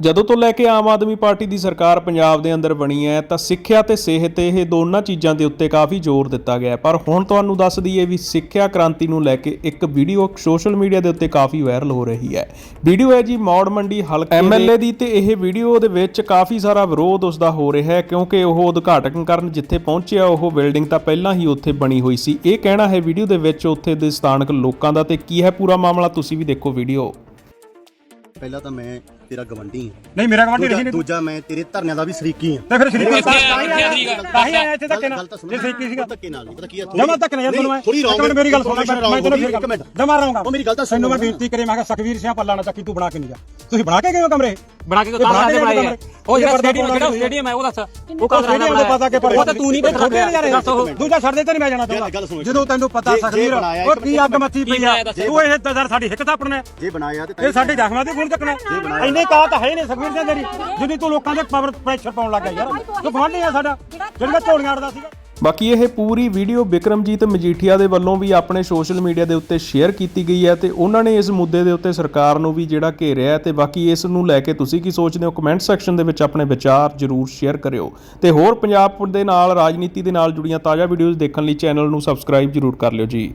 ਜਦੋਂ ਤੋਂ ਲੈ ਕੇ ਆਮ ਆਦਮੀ ਪਾਰਟੀ ਦੀ ਸਰਕਾਰ ਪੰਜਾਬ ਦੇ ਅੰਦਰ ਬਣੀ ਹੈ, ਤਾਂ ਸਿੱਖਿਆ ਤੇ ਸਿਹਤ ਇਹ ਦੋਨਾਂ ਚੀਜ਼ਾਂ ਦੇ ਉੱਤੇ ਕਾਫੀ ਜ਼ੋਰ ਦਿੱਤਾ ਗਿਆ ਪਰ ਹੁਣ ਤੁਹਾਨੂੰ ਦੱਸ ਦਈਏ ਵੀ ਸਿੱਖਿਆ ਕ੍ਰਾਂਤੀ ਨੂੰ ਲੈ ਕੇ ਇੱਕ ਵੀਡੀਓ ਸੋਸ਼ਲ ਮੀਡੀਆ ਦੇ ਉੱਤੇ ਕਾਫੀ ਵਾਇਰਲ ਹੋ ਰਹੀ ਹੈ। ਵੀਡੀਓ ਹੈ ਜੀ ਮੌੜ ਮੰਡੀ ਹਲਕੇ ਐਮਐਲਏ ਦੀ ਤੇ ਇਹ ਵੀਡੀਓ ਦੇ ਵਿੱਚ ਕਾਫੀ ਸਾਰਾ ਵਿਰੋਧ ਉਸ ਦਾ ਹੋ ਰਿਹਾ ਹੈ, ਕਿਉਂਕਿ ਉਹ ਉਦਘਾਟਨ ਕਰਨ ਜਿੱਥੇ ਪਹੁੰਚਿਆ, ਉਹ ਬਿਲਡਿੰਗ ਤਾਂ ਪਹਿਲਾਂ ਹੀ ਉੱਥੇ ਬਣੀ ਹੋਈ ਸੀ। ਇਹ ਕਹਿਣਾ ਹੈ ਵੀਡੀਓ ਦੇ ਵਿੱਚ ਉੱਥੇ ਦੇ ਸਥਾਨਕ ਲੋਕਾਂ ਦਾ ਤੇ ਕੀ ਹੈ ਪੂਰਾ ਮਾਮਲਾ, ਤੁਸੀਂ ਵੀ ਦੇਖੋ ਵੀਡੀਓ। ਪਹਿਲਾਂ ਤਾਂ ਮੈਂ ਤੇਰਾ ਗਵੰਡੀ ਹਾਂ। ਨਹੀਂ ਮੇਰਾ ਦੂਜਾ ਰਹੀ ਨਹੀਂ ਦੂਜਾ ਮੈਂ ਤੇਰੇ ਧਰਨਿਆਂ ਦਾ ਵੀ ਸ਼ਰੀਕੀ ਹਾਂ। ਤੇ ਫਿਰ ਸ਼ਰੀਕ ਕਿੱਥੇ- ਤਾਂ ਹੀ ਆਇਆ ਕਿੱਥੇ ਤਾਂ ਹੀ ਆਇਆ ਇੱਥੇ ਧੱਕੇ ਨਾਲ। ਜੇ ਸ਼ਰੀਕੀ ਸੀਗਾ। ਧੱਕੇ ਨਾਲ ਨਹੀਂ ਪਤਾ ਕੀ ਹੈ ਜਮਾ ਤੱਕ ਨਹੀਂ ਯਾਰ ਤੈਨੂੰ ਮੈਂ। ਥੋੜੀ ਇੱਕ ਮਿੰਟ ਮੇਰੀ ਗੱਲ ਸੁਣ ਮੈਂ ਤੈਨੂੰ ਫਿਰ ਇੱਕ ਮਿੰਟ। ਜਮਾ ਰਹਾਂਗਾ ਉਹ ਮੇਰੀ ਗੱਲ ਤਾਂ ਸੁਣ ਤੈਨੂੰ ਮੈਂ ਬੇਨਤੀ ਕਰੇ ਮੈਂ ਕਿਹਾ ਸਖਵੀਰ ਸਿੰਘ ਪੱਲਾ ਨਾ ਚੱਕੀ ਤੂੰ ਬਣਾ ਕੇ ਨਹੀਂ ਜਾ। ਤੁਸੀਂ ਬਣਾ ਕੇ ਗਏ ਹੋ ਕਮਰੇ? ਬਣਾ ਕੇ ਇਹ ਕੰਮ ਬਣਾ ਕੇ ਕਰਾ ਬਣਾਏ ਆ। ਉਹ ਜਿਹੜਾ ਸਟੇਡੀਅਮ ਪਾਉਣਾ ਸਟੇਡੀਅਮ ਹੈ ਉਹ ਦੱਸ। ਉਹ ਕੰਮ ਸਟੇਡੀਅਮ ਦੇ ਪਤਾ ਕਿ ਪਰ ਉਹ ਤਾਂ ਤੂੰ ਨਹੀਂ ਯਾਰ ਦੱਸ ਉਹ ਦੂਜਾ ਛੱਡ ਦੇ ਤੇ ਨਹੀਂ ਮੈਂ ਜਾਣਾ ਚਾਹੁੰਦਾ। ਜਦੋਂ ਤੈਨੂੰ ਪਤਾ ਸਖਵੀਰ ਉਹ ਕੀ ਅੱਗ ਮੱਚੀ ਪਈ ਆ। ਤੂੰ ਇਹ ਦਜ਼ਰ ਸਾਡੀ ਹਿੱਕ ਥਾਪਣਾ ਜੇ ਬਣਾਇਆ ਤੇ ਇਹ ਸਾਡੇ ਜ਼ਖਮਾਂ ਦੇ ਗੁਣ ਚੱਕਣਾ। ਇੰਨੇ ਕਾ ਤਾਂ ਹੈ ਨਹੀਂ ਸਖਵੀਰ ਸਿੰਘ ਤੇਰੀ। ਜਿੰਨੀ ਤੂੰ ਲੋਕਾਂ ਦੇ ਪਾਵਰ ਪ੍ਰੈਸ਼ਰ ਪਾਉਣ ਲੱਗਾ ਯਾਰ। ਤੂੰ ਗਵਾਂਢੀ ਆ ਸਾਡਾ। ਜਿਹੜਾ ਝੋਲੀਆਂ ਅੜਦਾ ਸੀਗਾ। ਬਾਕੀ ਇਹ ਪੂਰੀ ਵੀਡੀਓ ਬਿਕਰਮਜੀਤ ਮਜੀਠੀਆ ਦੇ ਵੱਲੋਂ ਵੀ ਆਪਣੇ ਸੋਸ਼ਲ ਮੀਡੀਆ ਦੇ ਉੱਤੇ ਸ਼ੇਅਰ ਕੀਤੀ ਗਈ ਹੈ ਤੇ ਉਹਨਾਂ ਨੇ ਇਸ ਮੁੱਦੇ ਦੇ ਉੱਤੇ ਸਰਕਾਰ ਨੂੰ ਵੀ ਜਿਹੜਾ ਘੇਰਿਆ ਹੈ ਤੇ ਬਾਕੀ ਇਸ ਨੂੰ ਲੈ ਕੇ ਤੁਸੀਂ ਕੀ ਸੋਚਦੇ ਹੋ ਕਮੈਂਟ ਸੈਕਸ਼ਨ ਦੇ ਵਿੱਚ ਆਪਣੇ ਵਿਚਾਰ ਜ਼ਰੂਰ ਸ਼ੇਅਰ ਕਰਿਓ। ਤੇ ਹੋਰ ਪੰਜਾਬ ਦੇ ਨਾਲ, ਰਾਜਨੀਤੀ ਦੇ ਨਾਲ ਜੁੜੀਆਂ ਤਾਜ਼ਾ ਵੀਡੀਓਜ਼ ਦੇਖਣ ਲਈ ਚੈਨਲ ਨੂੰ ਸਬਸਕ੍ਰਾਈਬ ਜ਼ਰੂਰ ਕਰ ਲਿਓ ਜੀ।